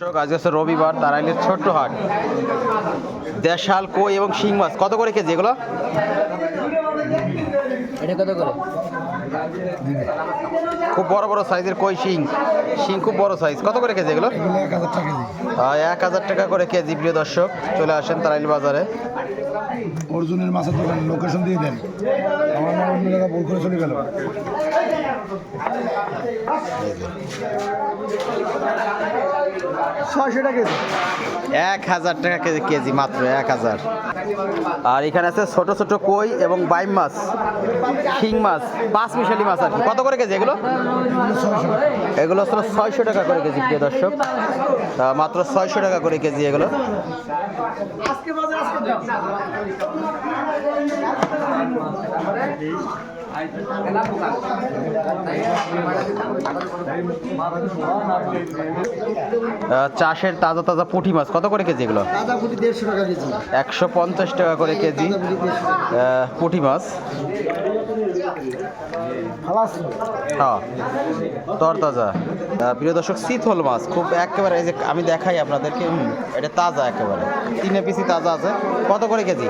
দর্শক, আজকে হচ্ছে রবিবার তারাইলের ছোট্ট হাট। দেশাল কই এবং শিং মাছ কত করে কেজি এগুলো? এটা কত করে? খুব বড় বড় সাইজের কই শিং। শিং খুব বড় সাইজ। কত করে কেজি এগুলো? এক হাজার টাকা করে কেজি প্রিয় দর্শক। চলে আসেন তারাইল বাজারে। অর্জুনের মাছের দোকান লোকেশন দিয়ে দেন। আমার নাম অন্য জায়গায় ভুল করে চলে গেল। ছয়শো টাকা কেজি। এক হাজার টাকা কেজি কেজি মাত্র, এক হাজার। আর এখানে আছে ছোট ছোট কই এবং বাইম মাছ, শিং মাছ, পাঁচ মিশালি মাছ আর কি। কত করে কেজি এগুলো? এগুলো আসলে ছয়শো টাকা করে কেজি, প্রিয় দর্শক। মাত্র ছয়শো টাকা করে কেজি এগুলো। চাষের তাজা তাজা পুঁটি মাছ কত করে কেজি এগুলো? একশো পঞ্চাশ টাকা করে কেজি পুঁটি মাছ। হ্যাঁ তরতাজা। প্রিয় দর্শক শীতল মাছ খুব একেবারে এই যে আমি দেখাই আপনাদেরকে এটা তাজা একেবারে। তিনে পিসি তাজা আছে। কত করে কেজি?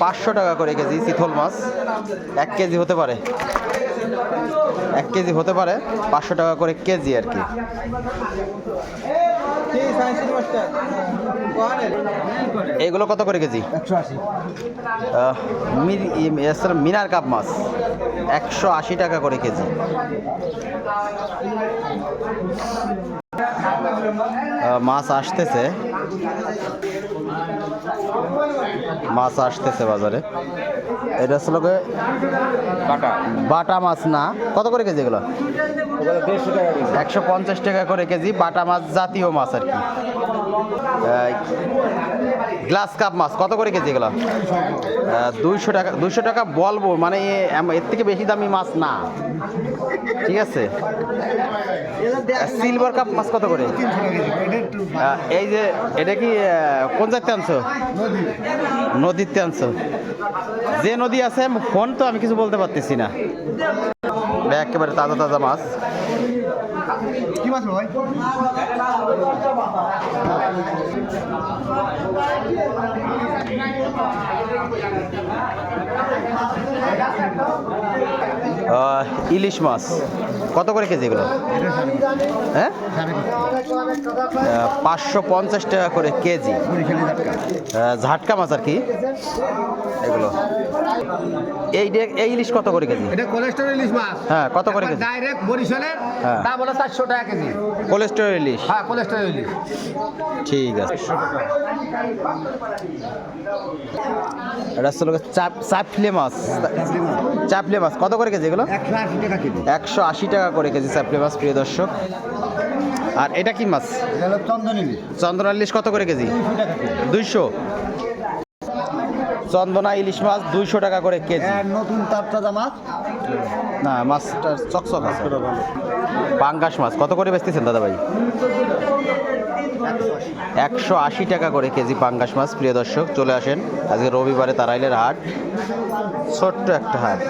পাঁচশো টাকা করে কেজি শীতল মাছ। এক কেজি হতে পারে। এক কেজি হতে পারে পাঁচশো টাকা করে কেজি আর কি। এগুলো কত করে কেজি? একশো আশি আহ, মি- ই- এছাড়া মিনার কাপ মাছ। একশো আশি টাকা করে কেজি। মাছ আসতেছে। মাছ আসতেছে বাজারে। এটা আসলে বাটা। বাটা মাছ না। কত করে কেজি এগুলো? একশো পঞ্চাশ টাকা করে কেজি বাটা মাছ জাতীয় মাছ আর কি। গ্লাস কাপ মাছ, কত করে কেজি এগুলো? দুইশো টাকা দুইশো টাকা বলব মানে এর থেকে বেশি দামি মাছ না। ঠিক আছে? সিলভার কাপ মাছ কত করে? এই যে, এটা কি কোন জায়গাতে আনছো? নদী নদীতে আনছো। যে নদী আছে, ফোন তো আমি কিছু বলতে পারতেছি না। একেবারে তাজা তাজা মাছ। কি মাছ ভাই? ইলিশ মাছ। কত করে কেজি এগুলো? হ্যাঁ? পাঁচশো পঞ্চাশ টাকা করে কেজি। ঝাটকা মাছ আর কি? এগুলো। এই এই ইলিশ কত করে কেজি? এটা কোলেস্টোর ইলিশ মাছ। হ্যাঁ কত করে কেজি? ডাইরেক্ট বরিশালের হ্যাঁ। দাম হলো চারশো টাকা কেজি। ইলিশ? হ্যাঁ কোলেস্টোর ইলিশ। ঠিক আছে। এটা হচ্ছে চাপ চাপলে মাছ। চাপলে মাছ। কত করে কেজি এগুলো? একশো আশি টাকা করে কেজি চাপলে মাছ প্রিয় দর্শক। আর এটা কি মাছ? চন্দন ইলিশ। কত করে কেজি? দুইশো চন্দনা ইলিশ মাছ দুইশো টাকা করে কেজি। নতুন তাজা মাছ। না মাছটা চকচক আছে। পাঙ্গাস মাছ। কত করে বেচতেছেন দাদা ভাই একশো আশি টাকা করে কেজি পাঙ্গাস মাছ, প্রিয় দর্শক, চলে আসেন আজকে রবিবারে তারাইলের হাট। ছোট্ট একটা হাট।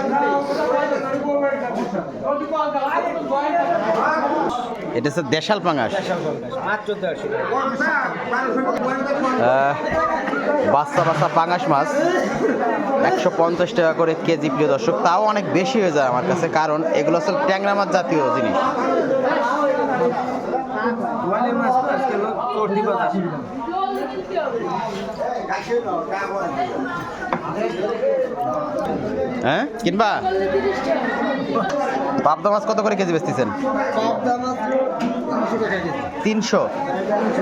এটা হচ্ছে দেশাল পাঙ্গাস। বাচ্চা বাচ্চা পাঙ্গাস মাছ, একশো পঞ্চাশ টাকা করে কেজি, প্রিয় দর্শক। তাও অনেক বেশি হয়ে যায় আমার কাছে, কারণ এগুলো আসলে ট্যাংরা মাছ জাতীয় জিনিস। হ্যাঁ? কিনবা? পাবদা মাছ কত করে কেজি বেচতেছেন? তিনশো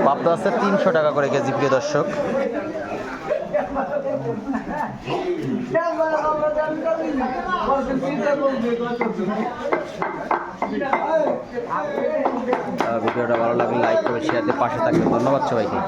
পাবদা আছে তিনশো টাকা করে কেজি প্রিয় দর্শক। ভিডিওটা ভালো লাগলে লাইক করে শেয়ার দিয়ে পাশে থাকবেন। ধন্যবাদ সবাইকে।